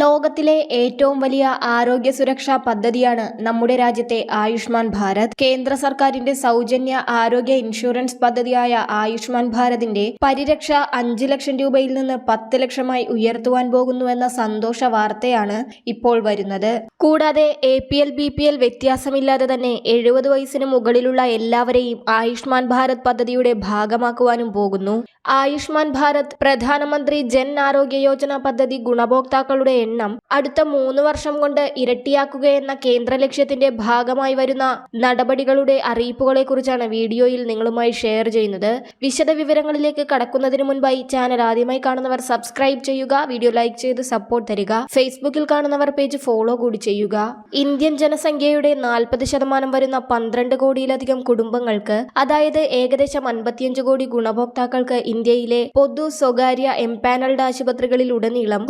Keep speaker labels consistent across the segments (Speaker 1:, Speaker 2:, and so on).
Speaker 1: ലോകത്തിലെ ഏറ്റവും വലിയ ആരോഗ്യ സുരക്ഷാ പദ്ധതിയാണ് നമ്മുടെ രാജ്യത്തെ ആയുഷ്മാൻ ഭാരത്. കേന്ദ്ര സർക്കാരിന്റെ സൗജന്യ ആരോഗ്യ ഇൻഷുറൻസ് പദ്ധതിയായ ആയുഷ്മാൻ ഭാരതിന്റെ പരിരക്ഷ അഞ്ച് ലക്ഷം രൂപയിൽ നിന്ന് പത്ത് ലക്ഷമായി ഉയർത്തുവാൻ പോകുന്നുവെന്ന സന്തോഷ വാർത്തയാണ് ഇപ്പോൾ വരുന്നത്. കൂടാതെ A P L B P L വ്യത്യാസമില്ലാതെ തന്നെ എഴുപത് വയസ്സിന് മുകളിലുള്ള എല്ലാവരെയും ആയുഷ്മാൻ ഭാരത് പദ്ധതിയുടെ ഭാഗമാക്കുവാനും പോകുന്നു. ആയുഷ്മാൻ ഭാരത് പ്രധാനമന്ത്രി ജൻ ആരോഗ്യ യോജന പദ്ധതി ഗുണഭോക്താക്കളുടെ എണ്ണം അടുത്ത മൂന്ന് വർഷം കൊണ്ട് ഇരട്ടിയാക്കുകയെന്ന കേന്ദ്ര ലക്ഷ്യത്തിന്റെ ഭാഗമായി വരുന്ന നടപടികളുടെ അറിയിപ്പുകളെ കുറിച്ചാണ് വീഡിയോയിൽ നിങ്ങളുമായി ഷെയർ ചെയ്യുന്നത്. വിശദ വിവരങ്ങളിലേക്ക് കടക്കുന്നതിന് മുൻപായി ചാനൽ ആദ്യമായി കാണുന്നവർ സബ്സ്ക്രൈബ് ചെയ്യുക വീഡിയോ ലൈക്ക് ചെയ്ത് സപ്പോർട്ട് തരിക ഫേസ്ബുക്കിൽ കാണുന്നവർ പേജ് ഫോളോ കൂടി ചെയ്യുക. ഇന്ത്യൻ ജനസംഖ്യയുടെ നാൽപ്പത് ശതമാനം വരുന്ന പന്ത്രണ്ട് കോടിയിലധികം കുടുംബങ്ങൾക്ക് അതായത് ഏകദേശം അൻപത്തിയഞ്ച് കോടി ഗുണഭോക്താക്കൾക്ക് ഇന്ത്യയിലെ പൊതു സ്വകാര്യ എംപാനൽഡ് ആശുപത്രികളിൽ ഉടനീളം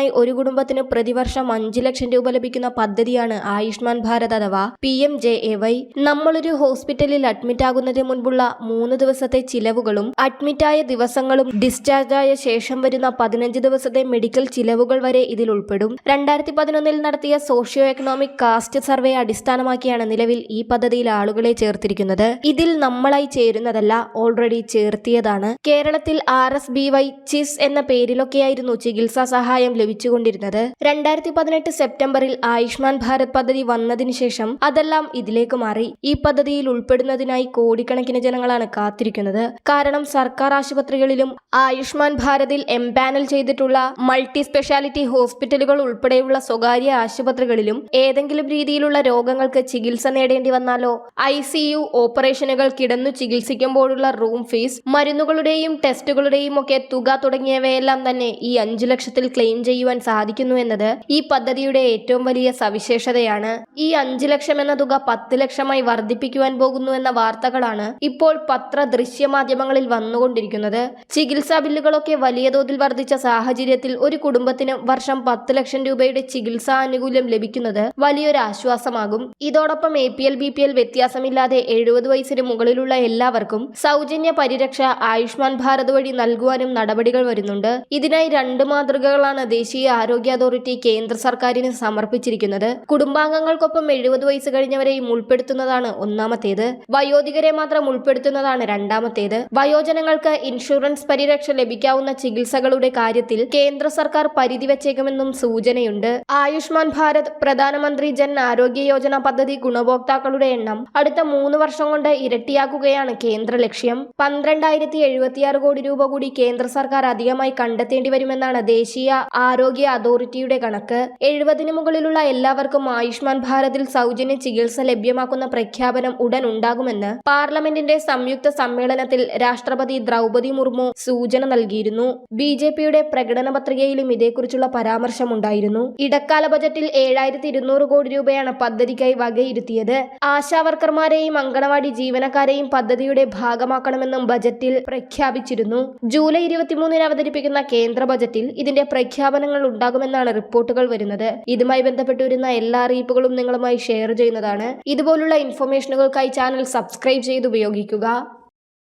Speaker 1: ഹോസ്പിറ്റലൈസേഷനായി ഒരു കുടുംബത്തിന് പ്രതിവർഷം അഞ്ച് ലക്ഷം രൂപ ലഭിക്കുന്ന പദ്ധതിയാണ് ആയുഷ്മാൻ ഭാരത് അഥവാ P M J A Y. നമ്മളൊരു ഹോസ്പിറ്റലിൽ അഡ്മിറ്റ് ആകുന്നതിന് മുൻപുള്ള മൂന്ന് ദിവസത്തെ ചിലവുകളും അഡ്മിറ്റായ ദിവസങ്ങളും ഡിസ്ചാർജ് ആയ ശേഷം വരുന്ന പതിനഞ്ച് ദിവസത്തെ മെഡിക്കൽ ചിലവുകൾ വരെ ഇതിൽ ഉൾപ്പെടും. രണ്ടായിരത്തി പതിനൊന്നിൽ നടത്തിയ സോഷ്യോ എക്കണോമിക് കാസ്റ്റ് സർവേ അടിസ്ഥാനമാക്കിയാണ് നിലവിൽ ഈ പദ്ധതിയിൽ ആളുകളെ ചേർത്തിരിക്കുന്നത്. ഇതിൽ നമ്മളായി ചേരുന്നതല്ല ഓൾറെഡി ചേർത്തിയതാണ്. കേരളത്തിൽ R S B Y CHIS എന്ന പേരിലൊക്കെയായിരുന്നു ചികിത്സാ സഹായം ലഭിച്ചുകൊണ്ടിരുന്നത്. രണ്ടായിരത്തി പതിനെട്ട് സെപ്റ്റംബറിൽ ആയുഷ്മാൻ ഭാരത് പദ്ധതി വന്നതിനു ശേഷം അതെല്ലാം ഇതിലേക്ക് മാറി. ഈ പദ്ധതിയിൽ ഉൾപ്പെടുന്നതിനായി കോടിക്കണക്കിന് ജനങ്ങളാണ് കാത്തിരിക്കുന്നത്. കാരണം സർക്കാർ ആശുപത്രികളിലും ആയുഷ്മാൻ ഭാരതിൽ എംപാനൽ ചെയ്തിട്ടുള്ള മൾട്ടി സ്പെഷ്യാലിറ്റി ഹോസ്പിറ്റലുകൾ ഉൾപ്പെടെയുള്ള സ്വകാര്യ ആശുപത്രികളിലും ഏതെങ്കിലും രീതിയിലുള്ള രോഗങ്ങൾക്ക് ചികിത്സ നേടേണ്ടി വന്നാലോ ഐ സി യു ഓപ്പറേഷനുകൾ കിടന്നു ചികിത്സിക്കുമ്പോഴുള്ള റൂം ഫീസ് മരുന്നുകളുടെയും ടെസ്റ്റുകളുടെയും ഒക്കെ തുക തുടങ്ങിയവയെല്ലാം തന്നെ ഈ അഞ്ചു ലക്ഷത്തിൽ ക്ലെയിം ചെയ്യുവാൻ സാധിക്കുന്നു എന്നത് ഈ പദ്ധതിയുടെ ഏറ്റവും വലിയ സവിശേഷതയാണ്. ഈ അഞ്ചു ലക്ഷം എന്ന തുക പത്ത് ലക്ഷമായി വർദ്ധിപ്പിക്കുവാൻ പോകുന്നു എന്ന വാർത്തകളാണ് ഇപ്പോൾ പത്ര ദൃശ്യ മാധ്യമങ്ങളിൽ വന്നുകൊണ്ടിരിക്കുന്നത്. ചികിത്സാ ബില്ലുകളൊക്കെ വലിയ തോതിൽ വർദ്ധിച്ച സാഹചര്യത്തിൽ ഒരു കുടുംബത്തിന് വർഷം പത്ത് ലക്ഷം രൂപയുടെ ചികിത്സാ ആനുകൂല്യം ലഭിക്കുന്നത് വലിയൊരു ആശ്വാസമാകും. ഇതോടൊപ്പം A P L B P L വ്യത്യാസമില്ലാതെ എഴുപത് വയസ്സിന് മുകളിലുള്ള എല്ലാവർക്കും സൗജന്യ പരിരക്ഷ ആയുഷ്മാൻ ഭാരത് വഴി നൽകുവാനും നടപടികൾ വരുന്നുണ്ട്. ഇതിനായി രണ്ട് മാതൃകകളാണ് ദേശീയ ആരോഗ്യ അതോറിറ്റി കേന്ദ്ര സർക്കാരിന് സമർപ്പിച്ചിരിക്കുന്നത് കുടുംബാംഗങ്ങൾക്കൊപ്പം എഴുപത് വയസ്സ് കഴിഞ്ഞവരെയും ഉൾപ്പെടുത്തുന്നതാണ് ഒന്നാമത്തേത്. വയോധികരെ മാത്രം ഉൾപ്പെടുത്തുന്നതാണ് രണ്ടാമത്തേത്. വയോജനങ്ങൾക്ക് ഇൻഷുറൻസ് പരിരക്ഷ ലഭിക്കാവുന്ന ചികിത്സകളുടെ കാര്യത്തിൽ കേന്ദ്ര സർക്കാർ പരിധി വച്ചേക്കുമെന്നും സൂചനയുണ്ട്. ആയുഷ്മാൻ ഭാരത് പ്രധാനമന്ത്രി ജൻ ആരോഗ്യ യോജന പദ്ധതി ഗുണഭോക്താക്കളുടെ എണ്ണം അടുത്ത മൂന്ന് വർഷം കൊണ്ട് ഇരട്ടിയാക്കുകയാണ് കേന്ദ്ര ലക്ഷ്യം. പന്ത്രണ്ടായിരത്തി എഴുപത്തിയാറ് കോടി രൂപ കൂടി കേന്ദ്ര സർക്കാർ അധികമായി കണ്ടെത്തേണ്ടി വരുമെന്നാണ് ദേശീയ ആരോഗ്യ അതോറിറ്റിയുടെ കണക്ക്. എഴുപതിന് മുകളിലുള്ള എല്ലാവർക്കും ആയുഷ്മാൻ ഭാരതിൽ സൗജന്യ ചികിത്സ ലഭ്യമാക്കുന്ന പ്രഖ്യാപനം ഉടൻ ഉണ്ടാകുമെന്ന് പാർലമെന്റിന്റെ സംയുക്ത സമ്മേളനത്തിൽ രാഷ്ട്രപതി ദ്രൗപതി മുർമു സൂചന നൽകിയിരുന്നു. ബി ജെ പിയുടെ പ്രകടന പത്രികയിലും ഇതേക്കുറിച്ചുള്ള പരാമർശമുണ്ടായിരുന്നു. ഇടക്കാല ബജറ്റിൽ ഏഴായിരത്തി ഇരുന്നൂറ് കോടി രൂപയാണ് പദ്ധതിക്കായി വകയിരുത്തിയത്. ആശാവർക്കർമാരെയും അങ്കണവാടി ജീവനക്കാരെയും പദ്ധതിയുടെ ഭാഗമാക്കണമെന്നും ബജറ്റിൽ പ്രഖ്യാപിച്ചിരുന്നു. ജൂലൈ ഇരുപത്തിമൂന്നിന് അവതരിപ്പിക്കുന്ന കേന്ദ്ര ബജറ്റിൽ ഇതിന്റെ പ്രഖ്യാപനങ്ങൾ ഉണ്ടാകുമെന്നാണ് റിപ്പോർട്ടുകൾ വരുന്നത്. ഇതുമായി ബന്ധപ്പെട്ട് വരുന്ന എല്ലാ അറിയിപ്പുകളും നിങ്ങളുമായി ഷെയർ ചെയ്യുന്നതാണ്. ഇതുപോലുള്ള ഇൻഫർമേഷനുകൾക്കായി ചാനൽ സബ്സ്ക്രൈബ് ചെയ്ത് ഉപയോഗിക്കുക.